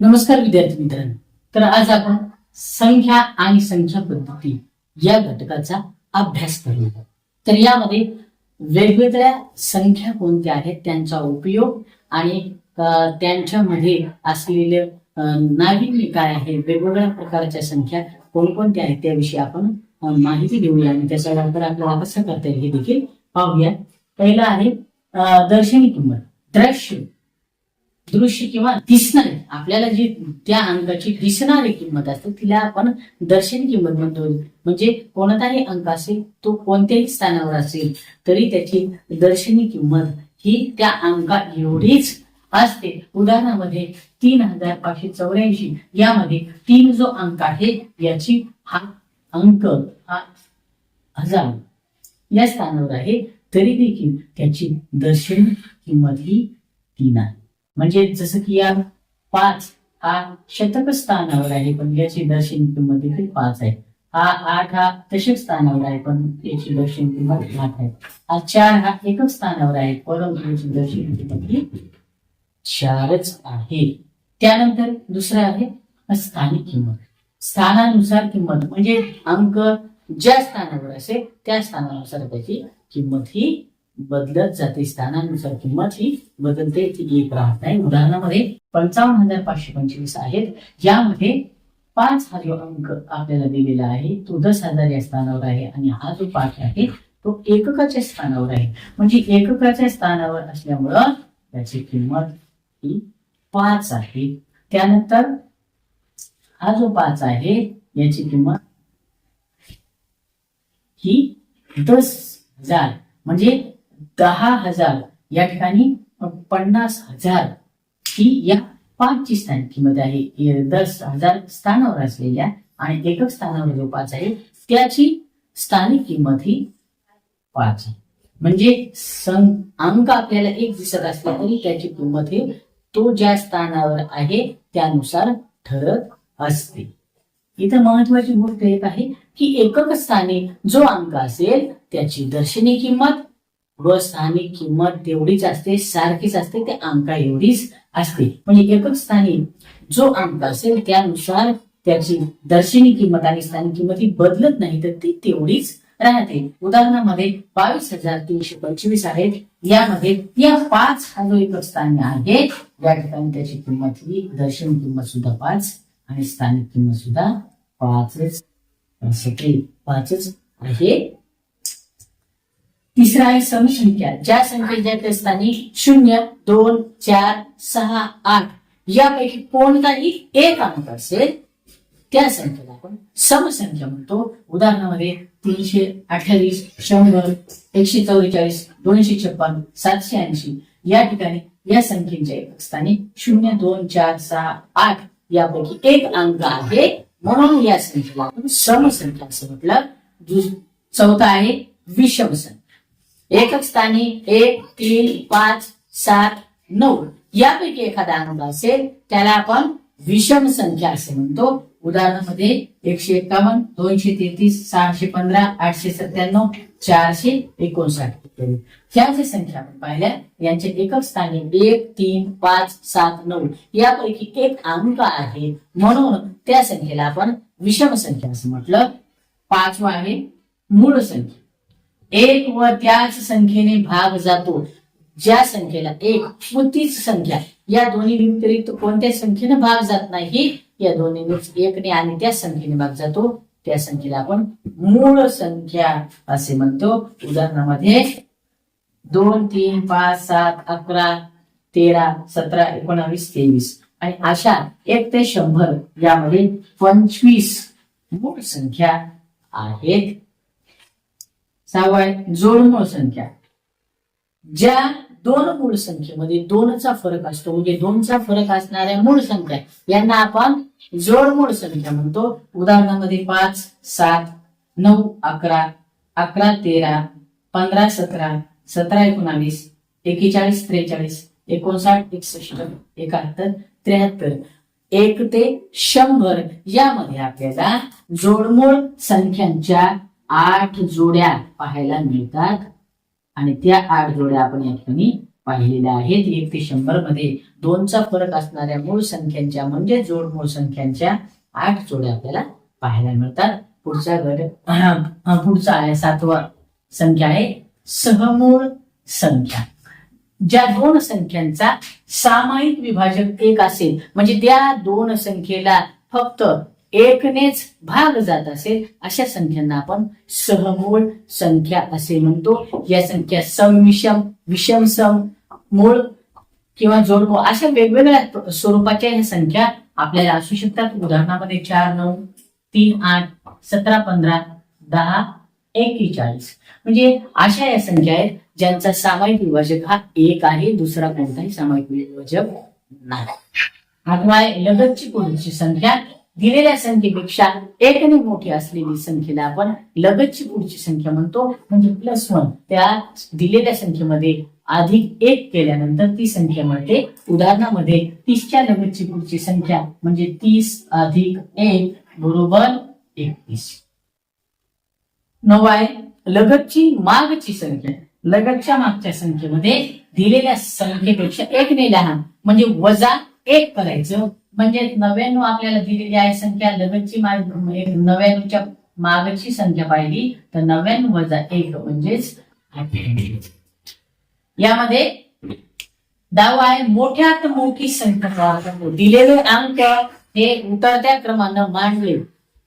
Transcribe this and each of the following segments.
नमस्कार विद्यार्थी मित्रांनो. तर आज आपण संख्या आणि संख्या पद्धती या घटकाचा अभ्यास करूया तर यामध्ये वेगवेगळ्या संख्या कोणत्या आहेत त्यांचा उपयोग आणि त्यांच्यामध्ये असलेले नाविन्य काय आहे वेगवेगळ्या प्रकारच्या संख्या कोणकोणत्या आहेत त्याविषयी आपण माहिती घेऊया आणि त्याचा वापर आपल्याला कसं करता येईल. हे देखील पाहूया. पहिला आहे दर्शनी किंमत. दृश्य. दृश्य किंवा दिसणारे आपल्याला जी त्या अंकाची दिसणारी किंमत असते तिला आपण दर्शन किंमत म्हणतो. म्हणजे कोणताही अंक असेल तो कोणत्याही स्थानावर असेल तरी त्याची दर्शनी किंमत ही त्या अंका एवढीच असते. उदाहरणामध्ये तीन हजार पाचशे चौऱ्याऐंशी यामध्ये तीन जो अंक आहे याची हा अंक हा हजार या स्थानावर आहे तरी देखील त्याची दर्शनी किंमत ही तीन आहे. म्हणजे जसं की या पाच हा शतक स्थानावर आहे पण याची दर्शन किंमत इथे पाच आहे. हा आठ हा दशक स्थानावर आहे पण याची दर्शन किंमत आठ आहे. हा चार हा एकक स्थानावर आहे परंतु याची दर्शन किंमत ही चारच आहे. त्यानंतर दुसरं आहे स्थानिक किंमत. स्थानानुसार किंमत म्हणजे अंक ज्या स्थानावर असेल त्या स्थानानुसार त्याची किंमत ही बदलत जाते. स्थानानुसार किंमत ही बदलते. ती एक राहत नाही. उदाहरणामध्ये पंचावन्न हजार पाचशे पंचवीस आहेत. यामध्ये पाच हा जो अंक आपल्याला दिलेला आहे. तो दस हजार या स्थानावर आहे आणि हा जो पाच आहे तो एककाच्या स्थानावर आहे. म्हणजे एककाच्या स्थानावर असल्यामुळं त्याची किंमत ही पाच आहे. त्यानंतर हा जो पाच आहे याची किंमत ही दस हजार. म्हणजे दहा हजार. या ठिकाणी पन्नास हजार ही या पाचची स्थानिक किंमत आहे दस हजार स्थानावर असलेल्या आणि एकक स्थानावर जो पाच आहे त्याची स्थानिक किंमत ही पाच आहे. म्हणजे सं अंक आपल्याला एक दिसत असला तरी त्याची किंमत ही तो ज्या स्थानावर आहे त्यानुसार ठरत असते. इथं महत्वाची गोष्ट एक आहे की एकक स्थानी जो अंक असेल त्याची दर्शनी किंमत व स्थानिक किंमत तेवढीच असते सारखीच असते ते अंका एवढीच असते. म्हणजे एकक स्थानी जो अंक असेल त्यानुसार त्याची दर्शनी किंमत आणि स्थानिक किंमत ही बदलत नाही तर ती तेवढीच राहते. उदाहरणामध्ये बावीस हजार तीनशे पंचवीस आहेत. यामध्ये या पाच हा जो एकक स्थानी आहे या ठिकाणी त्याची किंमत ही दर्शनी किंमत सुद्धा पाच आणि स्थानिक किंमत सुद्धा पाचच. पाचच आहे. तिसरा आहे समसंख्या ज्या संख्येच्या स्थानी शून्य दोन चार सहा आठ यापैकी कोणताही एक अंक असेल त्या संख्येला आपण समसंख्या म्हणतो. उदाहरणामध्ये तीनशे अठ्ठावीस शंभर एकशे चौवेचाळीस दोनशे छप्पन सातशे ऐंशी. या ठिकाणी या संख्येच्या एकक स्थानी शून्य दोन चार सहा आठ यापैकी एक अंक आहे. म्हणून या संख्येला आपण समसंख्या असं म्हटलं. चौथा आहे विषम संख्या एकक स्थानी एक तीन पाच सात नऊ. यापैकी एखादा अंक असेल त्याला आपण विषम संख्या असे म्हणतो. उदाहरणामध्ये एकशे एकावन्न दोनशे तेहतीस सहाशे पंधरा आठशे सत्त्याण्णव चारशे एकोणसाठ. ह्या ज्या संख्या आपण पाहिल्या यांचे एकक स्थानी एक तीन पाच सात नऊ. यापैकी एक अंक आहे. म्हणून त्या संख्येला आपण विषम संख्या असं म्हटलं. पाचवा आहे मूळ संख्या. एक व त्याच संख्येने भाग जातो. ज्या संख्येला एक व तीच संख्या. या दोन्ही व्यतिरिक्त कोणत्या संख्येने भाग जात नाही? या दोन्ही एकने आणि त्या संख्येने भाग जातो. त्या संख्येला आपण मूळ संख्या असे म्हणतो. उदाहरणामध्ये दोन तीन पाच सात अकरा तेरा सतरा एकोणावीस तेवीस. आणि अशा एक ते शंभर यामध्ये पंचवीस मूळ संख्या आहेत. सहावा आहे जोडमूळ संख्या. ज्या दोन मूळ संख्येमध्ये दोनचा फरक असतो म्हणजे दोनचा फरक असणाऱ्या मूळ संख्या यांना आपण जोडमूळ संख्या म्हणतो. उदाहरणामध्ये पाच सात नऊ अकरा अकरा तेरा पंधरा सतरा सतरा एकोणावीस एकेचाळीस त्रेचाळीस एकोणसाठ एकसष्ट एकाहत्तर त्र्याहत्तर. एक ते शंभर यामध्ये आपल्याला जोडमूळ संख्यांच्या आठ जोड्या पाहायला मिळतात. आणि त्या आठ जोड्या आपण या ठिकाणी पाहिलेल्या आहेत. एक ते शंभरमध्ये दोनचा फरक असणाऱ्या मूळ संख्यांच्या म्हणजे जोड मूळ संख्यांच्या आठ जोड्या आपल्याला पाहायला मिळतात. पुढचा गट पुढचा आहे सातवा संख्या आहे सहमूळ संख्या. ज्या दोन संख्यांचा सामायिक विभाजक एक असेल म्हणजे त्या दोन संख्येला फक्त एकनेच भाग जात असेल अशा संख्यांना आपण सहमूळ संख्या असे म्हणतो. या संख्या समविषम विषम सम मूळ किंवा जोडमूळ अशा वेगवेगळ्या स्वरूपाच्या ह्या संख्या आपल्याला असू शकतात. उदाहरणामध्ये चार नऊ तीन आठ सतरा पंधरा दहा एकेचाळीस म्हणजे अशा या संख्या आहेत ज्यांचा सामायिक विभाजक हा एक आहे दुसरा कोणताही सामायिक विभाजक नाही. आठवा आहे लगतची पुढची संख्या दिलेल्या संख्येपेक्षा एकने मोठी असलेली संख्येला आपण लगतची पुढची संख्या म्हणतो. म्हणजे प्लस वन त्या दिलेल्या संख्येमध्ये अधिक एक केल्यानंतर ती संख्या मिळते. उदाहरणामध्ये तीसच्या लगतची पुढची संख्या म्हणजे तीस अधिक एक बरोबर एकतीस. नवाय लगतची मागची संख्या. लगतच्या मागच्या संख्येमध्ये दिलेल्या संख्येपेक्षा एक ने लहान. म्हणजे वजा एक करायचं. म्हणजे नव्याण्णव आपल्याला दिलेली आहे संख्या लगतची नव्याण्णवच्या मागची संख्या पाहिली. तर नव्याण्णव वजा एक म्हणजेच यामध्ये दावा आहे मोठ्यात मोठी संख्या. दिलेले अंक हे उतरत्या क्रमानं मांडले.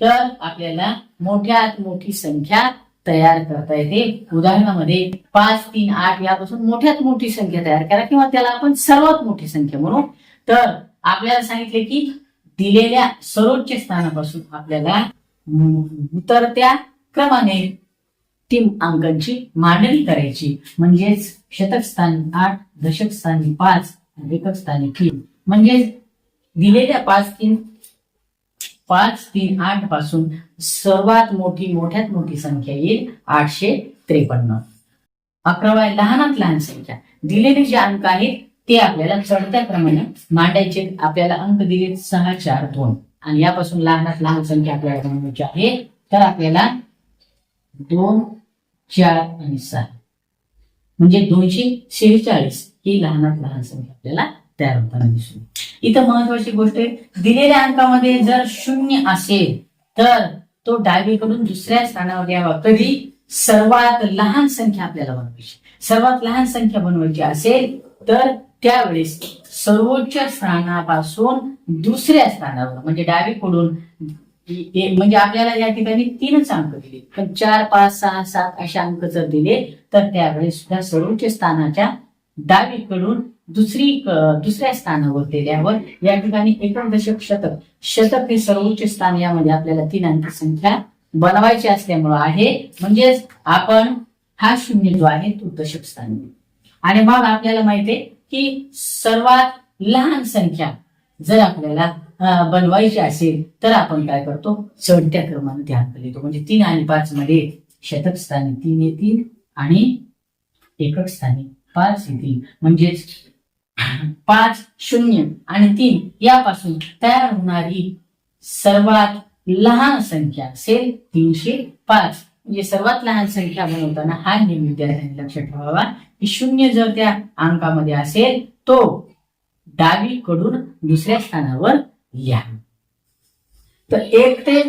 तर आपल्याला मोठ्यात मोठी संख्या तयार करता येते. उदाहरणामध्ये पाच तीन आठ यापासून मोठ्यात मोठी संख्या तयार करा किंवा त्याला आपण सर्वात मोठी संख्या म्हणू. तर आपल्याला सांगितले की दिलेल्या सर्वोच्च स्थानापासून आपल्याला तर उतरत्या क्रमाने टीम अंकांची मांडणी करायची. म्हणजेच शतक स्थानी आठ दशक स्थानी पाच एकक स्थानी तीन. म्हणजेच दिलेल्या पाच तीन पाच तीन आठपासून सर्वात मोठी मोठ्यात मोठी संख्या येईल आठशे त्रेपन्न. अकरावा आहे लहानात लहान संख्या. दिलेले जे अंक आहेत ते आपल्याला चढत्या क्रमाने मांडायचे आपल्याला अंक दिले सहा चार दोन. आणि यापासून लहानात लहान संख्या आपल्याला बनवायची आहे. तर आपल्याला दोन चार आणि सहा. म्हणजे दोनशे शेहेचाळीस ही लहानात लहान संख्या आपल्याला तयार होताना दिसून इथं महत्वाची गोष्ट आहे दिलेल्या अंकामध्ये जर शून्य असेल तर तो डावीकडून दुसऱ्या स्थानावर यावा. कधी? सर्वात लहान संख्या आपल्याला बनवायची. सर्वात लहान संख्या बनवायची असेल तर त्यावेळेस सर्वोच्च स्थानापासून दुसऱ्या स्थानावर म्हणजे डावीकडून म्हणजे आपल्याला या ठिकाणी तीनच अंक दिले. पण चार पाच सहा सात असे अंक जर दिले तर त्यावेळेस सुद्धा सर्वोच्च स्थानाच्या डावीकडून दुसरी दुसऱ्या स्थानावर गेल्यावर या ठिकाणी एकदशक शतक. शतक हे सर्वोच्च स्थान यामध्ये आपल्याला तीन अंकी संख्या बनवायची असल्यामुळं आहे. म्हणजेच आपण हा शून्य जो आहे तो दशक स्थान आणि मग आपल्याला माहितीये की सर्वात लहान संख्या जर आपल्याला बनवायची असेल तर आपण काय करतो? चढत्या क्रमाने ध्यान लिहितो म्हणजे तीन आणि पाच मध्ये शतक स्थानी तीन येतील आणि एकक स्थानी पाच येतील म्हणजेच पाच शून्य आणि तीन यापासून तयार होणारी सर्वात लहान संख्या असेल तीनशे पाच. म्हणजे सर्वात लहान संख्या बनवताना हा नियम विद्यार्थ्यांनी लक्षात ठेवावा. की शून्य जर त्या अंकामध्ये असेल तो डावीकडून दुसऱ्या स्थानावर लिहा तर एक ते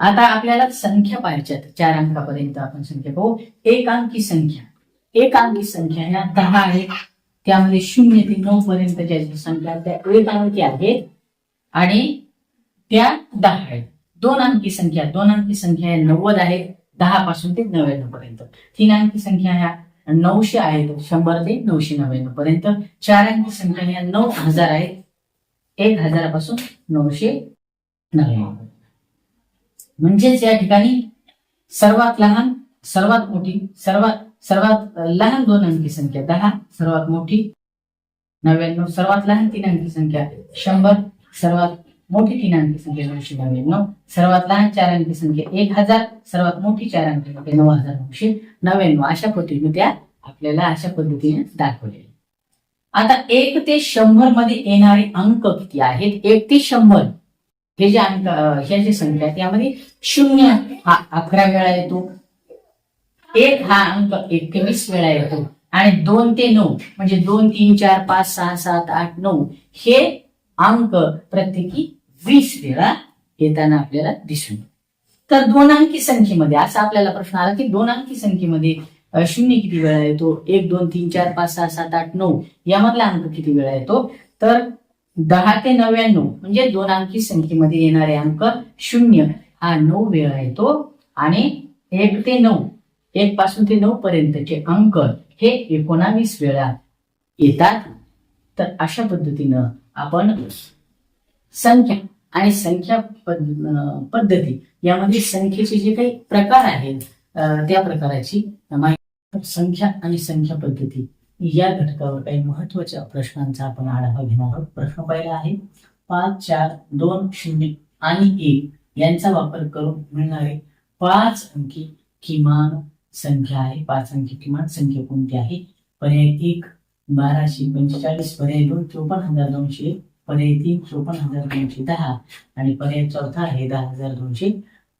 आता आपल्याला संख्या पाहिजेत चार अंकापर्यंत आपण संख्या पाहू. एक अंकी संख्या. एक अंकी संख्या ह्या दहा आहेत. त्यामध्ये शून्य ते नऊ पर्यंतच्या ज्या संख्या त्या एक अंकी आहेत आणि त्या दहा आहेत. दोन अंकी संख्या दोन अंकी संख्या नव्वद आहेत दहा पासून ते नव्याण्णव पर्यंत. तीन अंकी संख्या ह्या नऊशे आहेत शंभर ते नऊशे नव्याण्णव पर्यंत. चार अंकी संख्या ह्या नऊ हजार आहेत एक हजारापासून नऊशे नव्याण्णव. म्हणजेच या ठिकाणी सर्वात लहान सर्वात मोठी सर्वात सर्वात लहान दोन अंकी संख्या दहा सर्वात मोठी नव्याण्णव सर्वात लहान तीन अंकी संख्या शंभर सर्वात मोठी तीन अंकी संख्या नऊशे नव्याण्णव सर्वात लहान चार अंकी संख्या एक हजार सर्वात मोठी चार अंकी संख्या नऊ हजार नऊशे नव्याण्णव. अशा पद्धतीने त्या आपल्याला अशा पद्धतीने दाखवलेल्या आता एक ते शंभरमध्ये येणारे अंक किती आहेत? एक ते शंभर. हे जे अंक ह्या जे संख्या आहेत त्यामध्ये शून्य हा अकरा वेळा येतो एक हा अंक एकवीस वेळा येतो. आणि दोन ते नऊ म्हणजे दोन तीन चार पाच सहा सात आठ नऊ हे अंक प्रत्येकी वीस वेळा येताना आपल्याला दिसून तर दोन अंकी संख्येमध्ये असा आपल्याला प्रश्न आला की दोन अंकी संख्येमध्ये शून्य किती वेळा येतो? एक दोन तीन चार पाच सहा सात आठ नऊ यामधला अंक किती वेळा येतो? तर दहा ते नव्याण्णव म्हणजे दोन अंकी संख्येमध्ये येणारे अंक शून्य हा नऊ वेळा येतो. आणि एक ते नऊ एक पासून ते नऊ पर्यंतचे अंक हे एकोणावीस वेळा येतात. तर अशा पद्धतीनं आपण संख्या आणि संख्या अं, पद्धती यामध्ये संख्येचे जे काही प्रकार आहेत त्या प्रकाराची माहिती संख्या आणि संख्या पद्धती या घटकावर काही महत्त्वाच्या प्रश्नांचा आपण आढावा घेणार आहोत. प्रश्न पहिला आहे पाच चार दोन शून्य आणि एक यांचा वापर करून मिळणारे पाच अंकी किमान संख्या आहे पाच अंकी किमान संख्या कोणती आहे? पर्याय एक बाराशे पंचेचाळीस पर्याय दोन चोपन्न हजार दोनशे पर्याय तीन चोपन्न हजार दोनशे दहा आणि पर्याय चौथा आहे दहा हजार दोनशे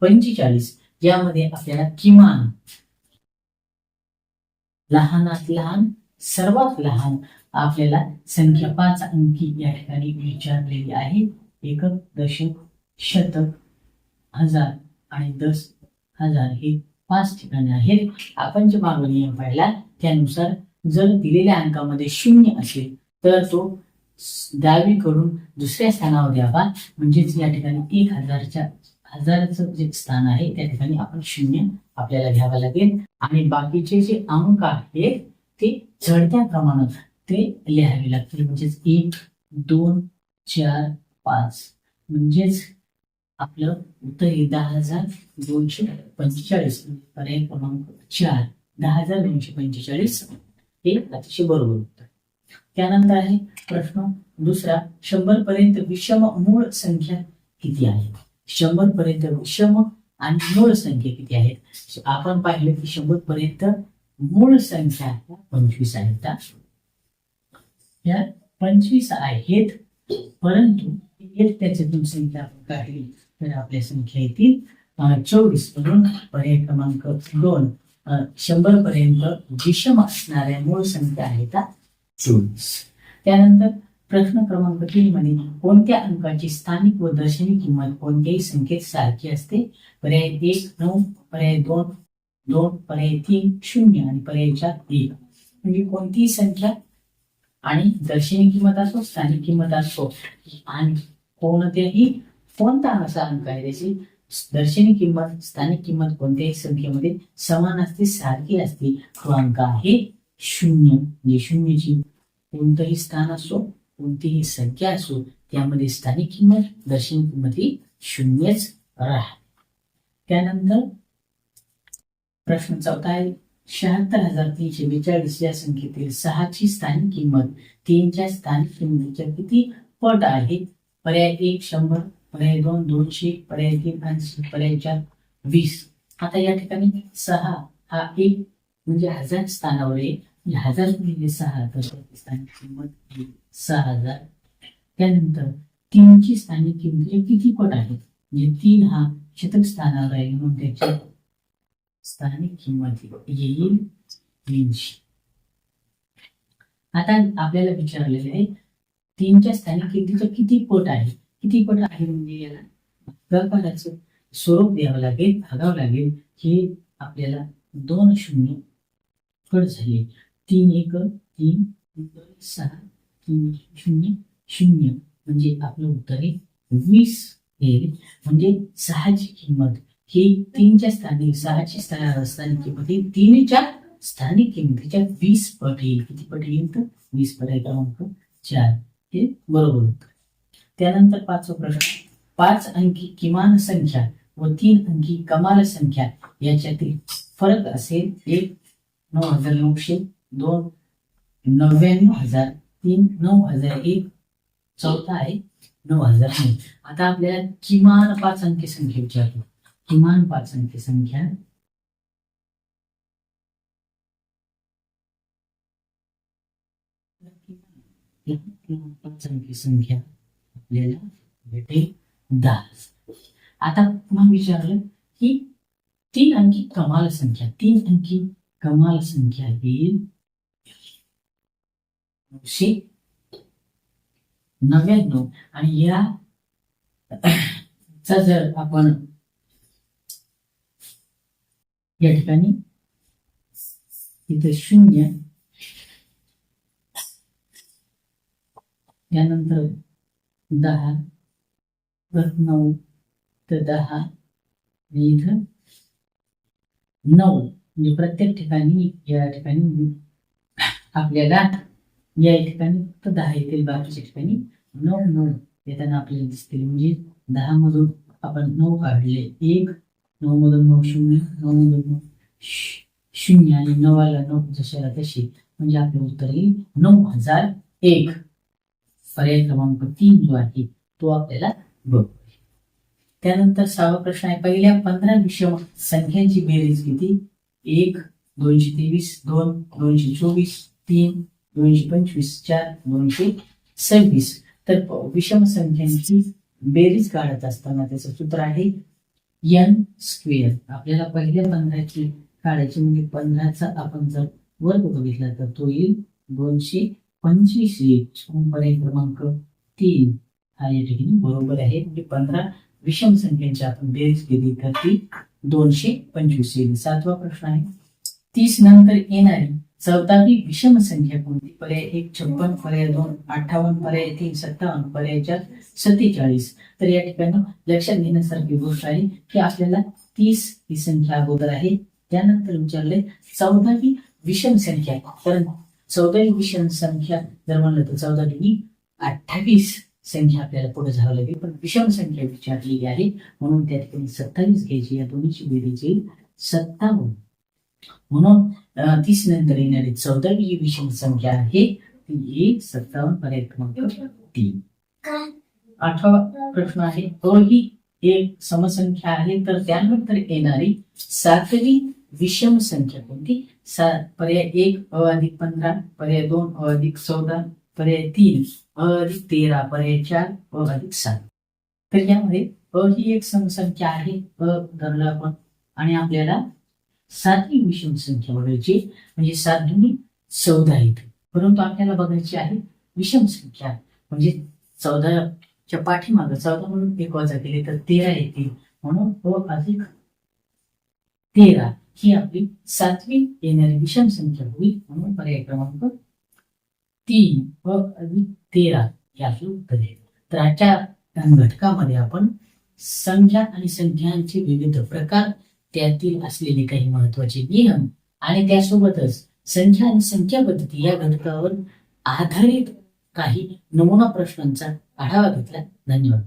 पंचेचाळीस. यामध्ये आपल्याला किमान लहानात लहान सर्वात लहान आपल्याला संख्या पाच अंकी या ठिकाणी विचारलेली आहे. एकक दशक शतक हजार आणि दस हजार हे पाच ठिकाणे आहेत. आपण जे मागणी नियम पाहिला त्यानुसार जर दिलेल्या अंकामध्ये शून्य असेल तर तो स- डावीकडून दुसऱ्या स्थानावर द्यावा. म्हणजेच या ठिकाणी एक हजारच्या हजाराचं जे स्थान आहे त्या ठिकाणी आपण शून्य आपल्याला घ्यावं लागेल. आणि बाकीचे जे अंक आहेत ते चढत्या प्रमाणात ते लिहावे लागतील. म्हणजेच एक दोन चार पाच. म्हणजेच आपलं उत्तर आहे दहा हजार दोनशे पंचेचाळीस पर्याय क्रमांक चार. दहा हजार दोनशे पंचेचाळीस हे अतिशय बरोबर उत्तर. त्यानंतर आहे प्रश्न दुसरा शंभर पर्यंत विषम मूळ संख्या किती आहे? शंभर पर्यंत विषम आणि मूळ संख्या किती आहेत? आपण पाहिलं की शंभर पर्यंत मूळ संख्या ह्या पंचवीस आहेत त्या. या पंचवीस आहेत परंतु एक त्याच्यातून संख्या आपण काढली. तर आपल्या संख्या येतील चोवीस म्हणून पर्याय क्रमांक दोन. शंभर पर्यंत विषम असणाऱ्या मूळ संख्या आहेत त्या चोवीस. त्यानंतर प्रश्न क्रमांक तीन मध्ये कोणत्या अंकाची स्थानिक व दर्शनी किंमत कोणत्याही संख्येत सारखी असते? पर्याय एक नऊ पर्याय दोन दोन पर्याय तीन शून्य आणि पर्याय चार एक. म्हणजे कोणतीही संख्या आणि दर्शनी किंमत असो स्थानिक किंमत असो आणि कोणत्याही कोणता असा अंक आहे? त्याची दर्शनी किंमत स्थानिक किंमत कोणत्याही संख्येमध्ये समान असते सारखी असते. तो अंक आहे शून्य. म्हणजे शून्यची कोणतंही स्थान असो कोणतीही संख्या असो त्यामध्ये स्थानिक किंमत दर्शनी किंमत ही शून्यच राहते. त्यानंतर प्रश्न चौथा आहे. शहात्तर हजार तीनशे बेचाळीस या संख्येतील सहाची स्थानिक किंमत तीनच्या स्थानिक किंमतीच्या किती पट आहे पर्याय एक शंभर पर्याय दोन दोनशे पर्याय तीन ऐंशी पर्याय चार वीस. आता या ठिकाणी सहा हा एक म्हणजे हजार स्थानावर आहे. म्हणजे हजार म्हणजे सहा स्थानिक किंमत म्हणजे सहा हजार. त्यानंतर तीनची स्थानिक किंमत म्हणजे किती पट आहे म्हणजे तीन हा शतक स्थानावर आहे म्हणून त्याची स्थानिक किंमत येईल तीनशे. आता आपल्याला विचारलेलं आहे तीनच्या स्थानिक किमतीचं किती पट आहे किती पट आहे म्हणजे याला. भागाकाराचं स्वरूप द्यावं लागेल भागावं लागेल हे आपल्याला दोन शून्य कट झाले. तीन एक तीन सहा तीन शून्य शून्य. म्हणजे आपलं उत्तर आहे वीस. येईल म्हणजे सहाची किंमत. ही तीनच्या स्थानिक सहाची स्थानिक किंमत ही तीनच्या स्थानिक किंमतीच्या वीस पट येईल. किती पट येईल तर? वीस पट आहे क्रमांक चार. हे बरोबर उत्तर. त्यानंतर पाचवा प्रश्न. पाच अंकी किमान संख्या व तीन अंकी कमाल संख्या याच्यातील फरक असेल एक, नऊ हज़ार नऊशे दोन, नव्याण्णव हज़ार तीन, नऊ हज़ार एक, चौथा आहे नऊ हज़ार नऊ. आता आपल्याला किमान पाच अंकी संख्या विचारतो. किमान पाच अंकी संख्या पाच अंकी संख्या आपल्याला भेटेल आता पुन्हा विचारलं की तीन अंकी कमाल संख्या तीन अंकी कमाल संख्या येईल नऊशे नव्याण्णव. आणि या चा जर आपण या ठिकाणी इथे शून्य यानंतर दहा. परत नऊ. तर दहा. आणि इथं नऊ. म्हणजे प्रत्येक ठिकाणी या ठिकाणी आपल्याला या ठिकाणी फक्त दहा येतील बाकीच्या ठिकाणी नऊ नऊ येताना आपल्याला दिसतील. म्हणजे दहा मधून आपण नऊ काढले. एक नऊ मधून नऊ शून्य नऊ मधून नऊ शून्य आणि नवाला नऊ. जशाला तशी. म्हणजे आपलं उत्तर येईल नऊ हजार एक. पर्याय क्रमांक तीन जो आहे तो आपल्याला बघतो त्यानंतर सहावा प्रश्न आहे पहिल्या पंधरा विषम संख्यांची बेरीज किती? एक दोनशे तेवीस दोन दोनशे चोवीस तीन दोनशे पंचवीस चार दोनशे सव्वीस. तर विषम संख्यांची बेरीज काढत असताना त्याचं सूत्र आहे एन स्क्वेअर आपल्याला पहिल्या पंधराची काढायची म्हणजे पंधराचा आपण जर वर्ग बघितला तर तो येईल दोनशे पंचवीस एक पर्याय क्रमांक तीन. हा या ठिकाणी बरोबर आहे. म्हणजे पंधरा विषम संख्येची आपण बेरीज केली तर ती दोनशे पंचवीस येईल सातवा प्रश्न आहे. तीस नंतर येणारी चौदावी विषम संख्या कोणती? पर्याय एक छप्पन पर्याय दोन अठ्ठावन्न पर्याय तीन सत्तावन्न पर्याय चार सत्तेचाळीस. तर या ठिकाणी लक्षात घेण्यासारखी गोष्ट आहे की आपल्याला तीस ही संख्या अगोदर आहे. त्यानंतर विचारले चौदावी विषम संख्या. कारण चौदावी विषम संख्या जर म्हणलं तर चौदा दुनी अठ्ठावीस संख्या आपल्याला पुढे जावं लागेल. पण विषम संख्या विचारलेली आहे म्हणून त्या ठिकाणी सत्तावीस घ्यायची या दोन्हीची बेरीज येईल सत्तावन्न. म्हणून तीस नंतर येणारी चौदावी जी विषम संख्या आहे ती येईल सत्तावन्न पर्याय क्रमांक तीन. आठवा प्रश्न आहे अ ही एक समसंख्या आहे तर त्यानंतर येणारी सातवी विषम संख्या कोणती? पर्याय एक अ अधिक पंधरा पर्याय दोन अ अधिक चौदा पर्याय तीन अ अधिक तेरा पर्याय चार अ अधिक सात. तर यामध्ये अ ही एक समसंख्या आहे अ धरलं आपण. आणि आपल्याला सातवी विषम संख्या बघायची म्हणजे सात दोन्ही चौदा येते परंतु आपल्याला बघायची आहे विषम संख्या. म्हणजे चौदाच्या पाठीमागं चौदा म्हणून एक वजा केले तर तेरा येतील. म्हणून अ अधिक तेरा. ही आपली सातवी येणारी विषम संख्या होईल म्हणून पर्याय क्रमांक तीन व अधिक तेरा हे आपलं उत्तर आहे. तर आजच्या घटकामध्ये आपण संख्या आणि संख्यांचे विविध प्रकार त्यातील असलेले काही महत्त्वाचे नियम आणि त्यासोबतच संख्या आणि संख्या पद्धती या घटकावर आधारित काही नमुना प्रश्नांचा आढावा घेतला. धन्यवाद.